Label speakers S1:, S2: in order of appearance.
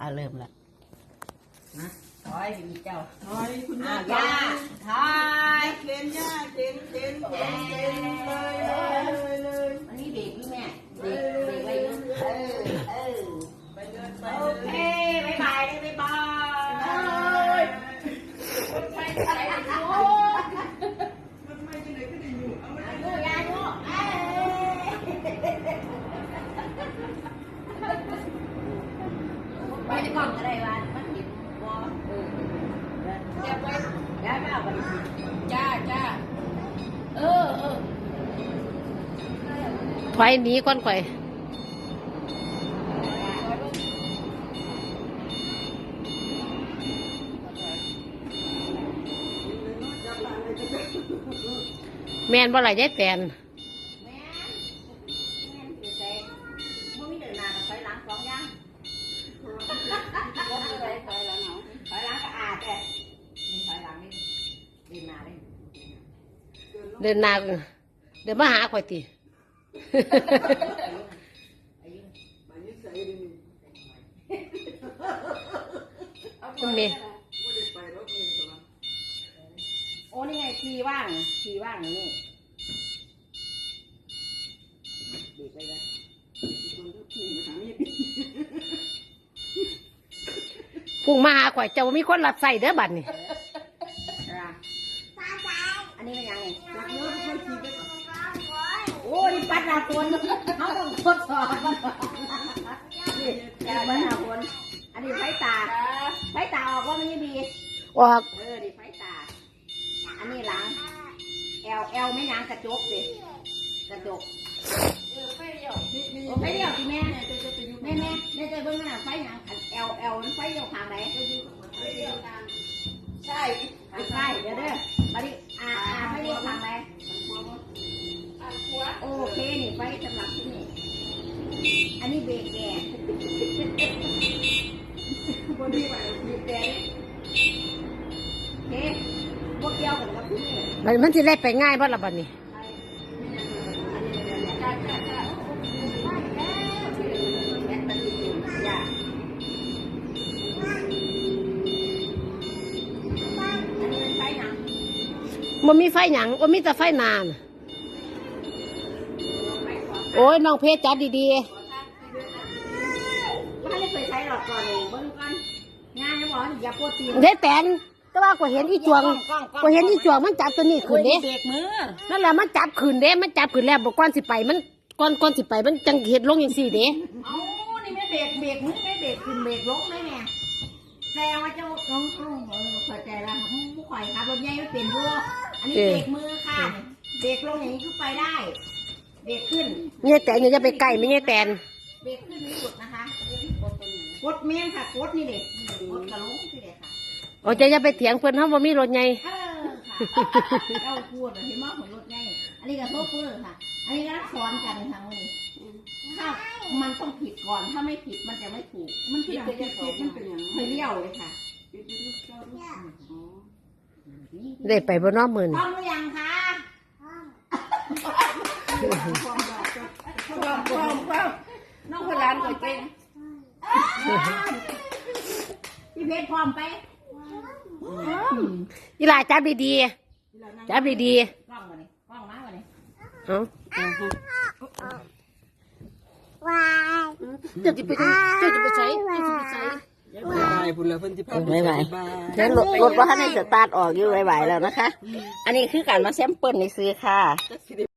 S1: อะเริ่มละนะถอยพี่เจ้า
S2: ถอยคุณ
S1: อะ
S2: ย่า
S1: ย่าถอย
S2: เข็นย่าเข็นเข็นเข็น
S1: องอะไรวะมันเห็นวอเออเดี๋ยวไปเดี๋ยวไปเอาไปจ้าจ้าเออเออ
S3: ไฟหนีก่อนข่อยแมนบ่ล่ะยายแตน
S1: แม่นแม่นคือเซ็งบ่มีเดินหน้ากับถอยหลังสองอย่างถอยหลังถอยหลังเหรอถอยหลังก็อาดแต่นี่ถอยหลังนี่เดินหน้าเลย
S3: เดินหนาเดินมาหาข่อยติ
S1: อายุ
S2: มานิสัยดีนี่
S3: คุณเมย์
S2: ไม่ได้ไปรถเงินตัวละ
S1: โอ้นี่ไงทีว่างทีว่างอย่างนี่บีบไปเลย
S2: คนทุกทีมาหามีด
S3: พุ่งมาหาข่อยเจ้าบ่มีคนรับใส่เด้อบัดนี่
S1: นะ อันนี้เป็นยังไง
S2: จากเนื้อค่อยขี่ไปก่อน
S1: โอ้นี่ปัดหนาคนเขาต้องทดสอบก่อนนี่แกปัดหนาคนอันนี้ไฟตาไฟตาออกว่ามันยังดี
S3: ออก
S1: เออดิไฟตา อันนี้หลังแอลแอลไม่นางกระจกดิกระจก
S2: นี่นี่
S1: โอ้ไฟเดียวสิแม่แม่แม่แม่ใจเบิ้งขนาดไฟยังแอลแอลนั้นไฟเดียวทางไหน
S2: ใช่
S1: ทางซ้ายเดี๋ยวเด้อบัดนี้อ่าอ่าไฟเดียวทางไหน โอเคนี่ไฟสำหรับที่นี่อันนี้เบรกแก
S2: บนที่ไป
S1: เบรกแกโอเคพวกเกี่ยวกันกับที่นี่
S3: มันมันสิแล่ไปง่ายบ่ล่ะบัดนี้บ่มีไฟหยังบ่มีแต่ไฟนาน โอ้ยน้องเพชรจับดี
S1: ไม่ได้เคยใช้หลอดก่อนเลยเบิ้งก่อนงานจะบอกอย่าปวดตีน
S3: ๆเด้แตนแต่ว่าก็เห็นอีจวงก็เห็นอีจวงมันจับตัวนี้ขึ้นเด้
S1: เบรกมือ
S3: นั่นแหละมันจับขึ้นเด้ มันจับขึ้นแล้วบอกก่อนสิไป มันก่อนก่อนสิไป มันจังเห็ดลงอย่างสี่เด้
S1: เอ้านี่ไม่เบรกเบรกมือไม่เบรกขึ้นเบรกลงเลยแม่แสดงว่าเจ้าน้องเอ้าเออเข้าใจแล้วผู้ข่อยครับรถใหญ่ไม่เป็นด้วยอันนี้เบรกมือค่ะเบรกลงอย่างนี้คือไปได้ เบรกขึ้น
S3: เนี่ยแตนอย่าไปใกล้ไม่เนี่ยแตน
S1: เบรกขึ้นนี่หยุดนะคะกดเมนค่ะกดนี่เด็กกดกระลุงนี่เด็กค่ะ
S3: โอ้จะอย่าไปเถียงเพิ่นเฮาบ่มีรถใหญ่
S1: เออค่ะเจ้าพูดเห็นว่าของรถไงอันนี้ก็โซเฟอร์ค่ะ อันนี้ก็สอนกันทางนี้ถ้ามันต้องผิดก่อนถ้าไม่ผิดมันจะไม่ถูก มันผิดไปเรียบร้อย
S2: มันเป็นอย่าง
S1: ไม่เลี้ยวเลยค่ะ
S2: ปิดไปดูเจ้าดูอ๋อ
S3: ได้ไปบ่เน้อมื้อ
S1: พ
S3: นี่
S1: ร้อมหรือยังคะ
S2: ความอยากจะ
S1: พร้อมพร้อมพร้อมน้องคนร้านก็เก่งพี่เพชรพร้อมไป
S3: อีหลาจับดีๆจับดี
S1: กล้องมาเลยกล้องมามาเลย
S3: ๆเอ้าเจ้าสิไปเจ้าสิไปใส่เจ้าสิไปใส่
S2: บายบุญแล้วเพิ่นที่ไป
S1: ไม่ไหว
S2: บาย
S1: เดี๋ยวรถรถว่าให้สตาร์ทออกอยู่ไหวๆแล้วนะคะ อันนี้คือการมาแซมเปิลในซื้อค่ะ